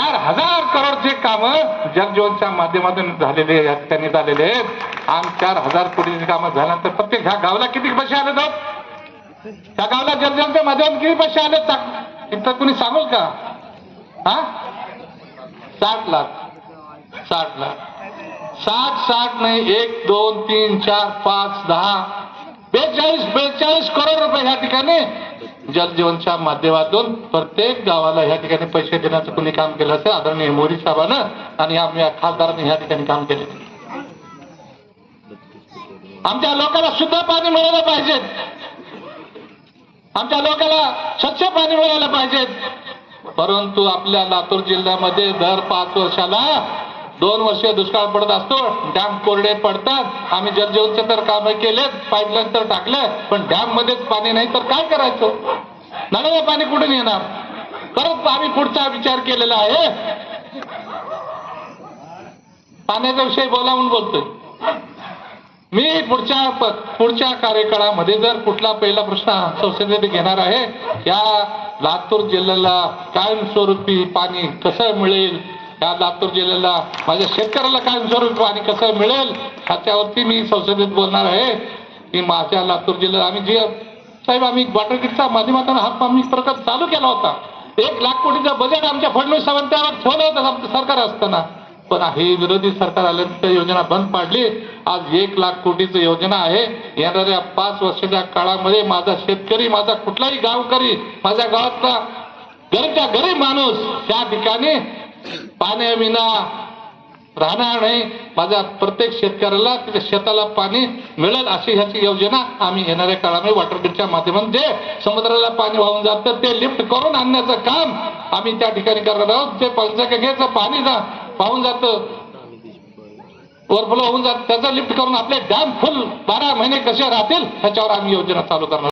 चार हजार करोडचे कामं जलजीवनच्या माध्यमातून झालेले या ठिकाणी झालेले आहेत. आणि चार हजार कोटीची कामं झाल्यानंतर प्रत्येक ह्या गावाला किती पैसे आले तर? त्या गावाला जलजीवनच्या माध्यमातून किती पैसे आले? इथं कुणी सांगू का? हा? साठ लाख. साठ लाख. साठ साठ नाही एक दोन तीन चार पाच दहा बेचाळीस बेचाळीस करोड रुपये ह्या ठिकाणी जलजीवनच्या माध्यमातून प्रत्येक गावाला या ठिकाणी पैसे देण्याचं कुणी काम केलं असेल? आदरणीय मोदी साहेबानं आणि आम्ही खासदारांनी या ठिकाणी काम केले. आमच्या लोकांना शुद्ध पाणी मिळालं पाहिजे. आमच्या लोकांना स्वच्छ पाणी मिळालं पाहिजे. परंतु आपल्या लातूर जिल्ह्यामध्ये दर पाच वर्षाला दोन वर्ष दुष्काळ पडत असतो डॅम कोरडे पडतात आम्ही जलजीवनचे तर काम केलेत पाईपलाईन तर टाकले पण डॅम मध्येच पाणी नाही तर काय करायचं? नळाला पाणी कुठून येणार? परत आम्ही पुढचा विचार केलेला आहे. पाण्याचा विषय बोलावून बोलतोय. मी पुढच्या पुढच्या कार्यकाळामध्ये जर कुठला पहिला प्रश्न संसदेत घेणार आहे या लातूर जिल्ह्याला कायमस्वरूपी पाणी कसं मिळेल या लातूर जिल्ह्याला माझ्या शेतकऱ्याला कायमस्वरूपी पाणी कसं मिळेल ह्याच्यावरती मी संसदेत बोलणार आहे. की माझ्या लातूर जिल्ह्यात आम्ही जे साहेब आम्ही वॉटर ग्रीडच्या माध्यमातून हा आम्ही प्रकल्प चालू केला होता. एक लाख कोटीचा बजेट आमच्या फडणवीस सावंतावर ठेवलं होतं आमचं सरकार असताना. पण हे विरोधी सरकार आल्यानंतर योजना बंद पाडली. आज एक लाख कोटीचं योजना आहे. येणाऱ्या पाच वर्षाच्या काळामध्ये माझा शेतकरी माझा कुठलाही गावकरी माझ्या गावातला घरच्या गरीब माणूस त्या ठिकाणी पाण्याविना राहणार नाही. माझ्या प्रत्येक शेतकऱ्याला त्याच्या शेताला पाणी मिळेल अशी ह्याची योजना आम्ही येणाऱ्या काळामध्ये वॉटर ग्रीडच्या माध्यमातून जे समुद्राला पाणी वाहून जातं ते लिफ्ट करून आणण्याचं काम आम्ही त्या ठिकाणी करणार आहोत. ते पंचगंगेचं पाणी वाहून जातं. ओव्हरफ्लो होऊन जात. त्याचं लिफ्ट करून आपले डॅम फुल बारा महिने कसे राहतील ह्याच्यावर आम्ही योजना चालू करणार